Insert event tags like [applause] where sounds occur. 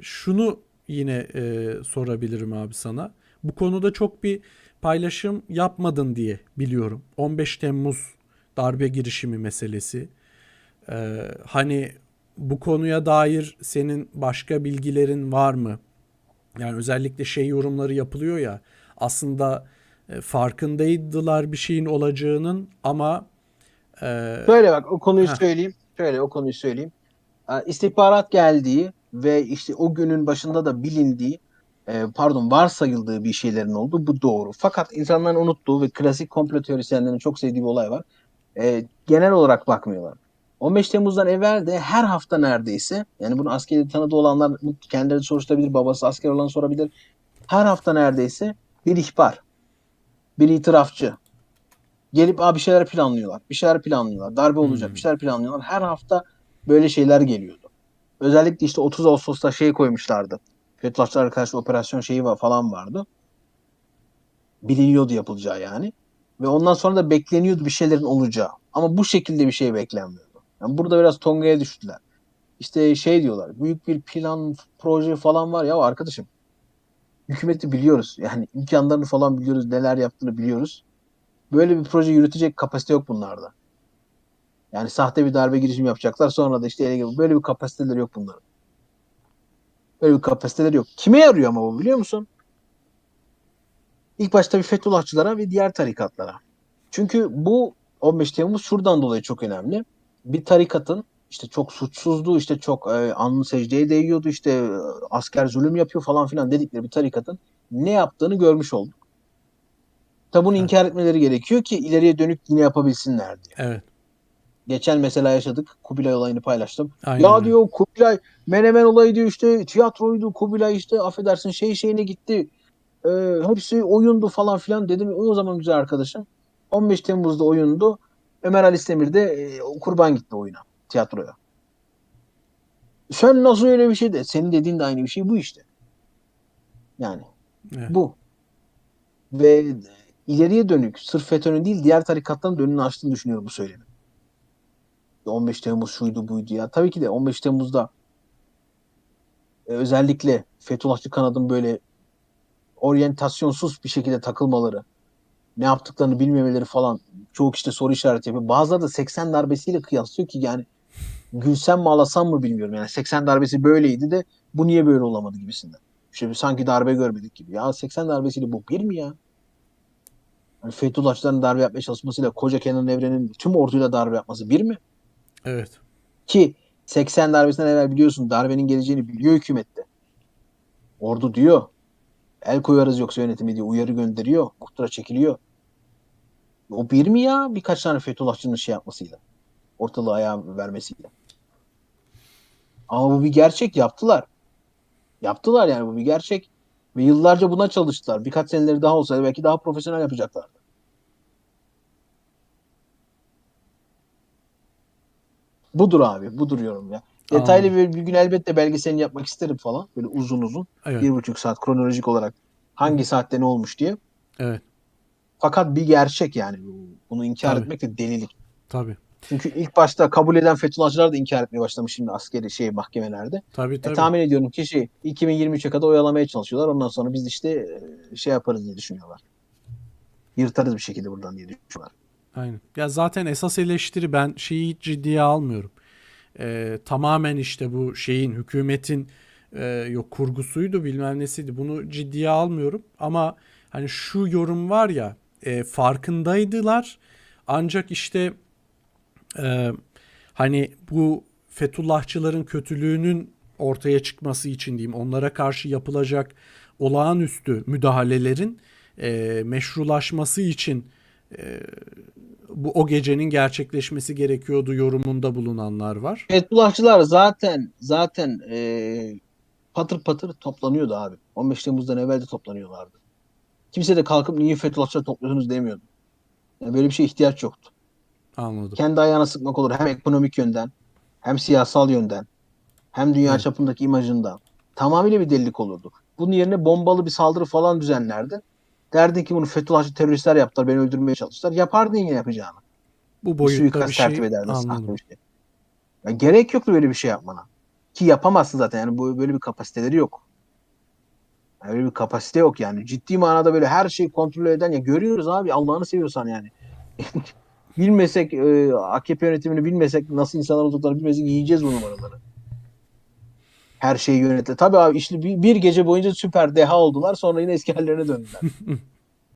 şunu yine e, sorabilirim abi sana. Bu konuda çok bir paylaşım yapmadın diye biliyorum. 15 Temmuz darbe girişimi meselesi. Ee, hani bu konuya dair senin başka bilgilerin var mı? Yani özellikle şey yorumları yapılıyor ya aslında e, farkındaydılar bir şeyin olacağının ama e, Şöyle bak o konuyu Heh. söyleyeyim. Şöyle o konuyu söyleyeyim. Ee, İstihbarat geldiği ve işte o günün başında da bilindiği e, pardon varsayıldığı bir şeylerin olduğu bu doğru. Fakat insanların unuttuğu ve klasik komplo teorisyenlerin çok sevdiği bir olay var. Ee, genel olarak bakmıyorlar. 15 Temmuz'dan evvel de her hafta neredeyse yani bunu askeri tanıdığı olanlar kendileri soruşturabilir, babası asker olan sorabilir. Her hafta neredeyse bir ihbar, bir itirafçı, gelip abi bir şeyler planlıyorlar. Bir şeyler planlıyorlar. Darbe olacak. Hmm. Bir şeyler planlıyorlar. Her hafta böyle şeyler geliyordu. Özellikle işte 30 Ağustos'ta şey koymuşlardı. Fethullahçılara karşı operasyon şeyi var, falan vardı. Biliniyordu yapılacağı yani. Ve ondan sonra da bekleniyordu bir şeylerin olacağı. Ama bu şekilde bir şey beklenmiyordu. Yani burada biraz Tonga'ya düştüler. İşte şey diyorlar. Büyük bir plan, proje falan var ya arkadaşım. Hükümeti biliyoruz. Yani imkanlarını falan biliyoruz. Neler yaptığını biliyoruz. Böyle bir proje yürütecek kapasite yok bunlarda. Yani sahte bir darbe girişimi yapacaklar. Sonra da işte ele. Böyle bir kapasiteleri yok bunların. Böyle bir kapasiteleri yok. Kime yarıyor ama bu biliyor musun? İlk başta bir Fethullahçılara ve diğer tarikatlara. Çünkü bu 15 Temmuz şuradan dolayı çok önemli. Bir tarikatın işte çok suçsuzdu, işte çok e, alnı secdeye değiyordu, işte e, asker zulüm yapıyor falan filan dedikleri bir tarikatın ne yaptığını görmüş olduk. Tabi bunu Evet. inkar etmeleri gerekiyor ki ileriye dönük yine yapabilsinler diye. evet Geçen mesela yaşadık. Kubilay olayını paylaştım. aynen Ya diyor Kubilay Menemen olayı diyor işte tiyatroydu. Kubilay işte affedersin şey şeyine gitti. Ee, hepsi oyundu falan filan dedim. O zaman güzel arkadaşım. 15 Temmuz'da oyundu. Ömer Ali Demir de e, kurban gitti oyuna. Tiyatroya. Sen nasıl öyle bir şey de? Senin dediğin de aynı bir şey bu işte. Yani Evet. bu. Ve ileriye dönük sırf FETÖ'nün değil diğer tarikatların da önünü açtığını düşünüyorum bu söylemin. 15 Temmuz şuydu buydu ya. Tabii ki de 15 Temmuz'da e, özellikle Fethullahçı kanadın böyle oryentasyonsuz bir şekilde takılmaları, ne yaptıklarını bilmemeleri falan çoğu kişi de soru işareti yapıyor. Bazıları da 80 darbesiyle kıyaslıyor ki yani gülsem mi ağlasam mı bilmiyorum. Yani 80 darbesi böyleydi de bu niye böyle olamadı gibisinden. İşte sanki darbe görmedik gibi. Ya 80 darbesiyle bu bir mi ya? Yani Fethullahçıların darbe yapmaya çalışmasıyla koca Kenan Evren'in tüm orduyla darbe yapması bir mi? Evet. Ki 80 darbesinden evvel biliyorsun darbenin geleceğini biliyor hükümette. Ordu diyor. El koyarız yoksa yönetimi diye uyarı gönderiyor. Muhtıra çekiliyor. O bir mi ya? Birkaç tane Fethullahçının şey yapmasıyla. Ortalığı ayağa vermesiyle. Ama bu bir gerçek yaptılar. Yaptılar yani bu bir gerçek. Ve yıllarca buna çalıştılar. Birkaç seneleri daha olsaydı belki daha profesyonel yapacaklardı. Budur abi. Budur yorum ya. Detaylı bir, bir gün elbette belgeselini yapmak isterim falan. Böyle uzun uzun. Evet. Bir buçuk saat kronolojik olarak hangi saatte ne olmuş diye. Evet. Fakat bir gerçek yani. Bunu inkar Tabii. etmek de delilik. Tabii. Çünkü ilk başta kabul eden Fethullahçılar da inkar etmeye başlamış şimdi askeri şey mahkemelerde. Tabii E, tabii. tahmin ediyorum ki şey 2023'e kadar oyalamaya çalışıyorlar. Ondan sonra biz işte e, şey yaparız diye düşünüyorlar. Yırtarız bir şekilde buradan diye düşünüyorlar. Aynen. Ya zaten esas eleştiri ben şeyi hiç ciddiye almıyorum. Ee, tamamen işte bu şeyin hükümetin e, yok kurgusuydu bilmem nesiydi. Bunu ciddiye almıyorum. Ama hani şu yorum var ya e, farkındaydılar. Ancak işte e, hani bu Fethullahçıların kötülüğünün ortaya çıkması için diyeyim onlara karşı yapılacak olağanüstü müdahalelerin e, meşrulaşması için e, bu o gecenin gerçekleşmesi gerekiyordu yorumunda bulunanlar var. Fethullahçılar zaten zaten e, patır patır toplanıyordu abi. 15 Temmuz'dan evvel de toplanıyorlardı. Kimse de kalkıp niye Fethullahçılar topluyorsunuz demiyordu. Yani böyle bir şeye ihtiyaç yoktu. Anladım. Kendi ayağına sıkmak olur hem ekonomik yönden hem siyasal yönden hem dünya Evet. çapındaki imajından. Tamamıyla bir delilik olurdu. Bunun yerine bombalı bir saldırı falan düzenlerdi. Derdin ki bunu Fethullahçı teröristler yaptılar, beni öldürmeye çalıştılar. Yapardın yine yapacağını. Bu Bir boyutta suikast bir şey tertip ederdin, anladım. bir şey. Ya gerek yoktu böyle bir şey yapmana. Ki yapamazsın zaten yani bu böyle bir kapasiteleri yok. Yani Öyle bir kapasite yok yani. Ciddi manada böyle her şeyi kontrol eden ya görüyoruz abi Allah'ını seviyorsan yani. [laughs] bilmesek e, AKP yönetimini bilmesek nasıl insanlar olduklarını bilmesek yiyeceğiz bu numaraları. Her şeyi yönetti. Tabii abi işte bir, bir gece boyunca süper deha oldular sonra yine eski hallerine döndüler. [laughs]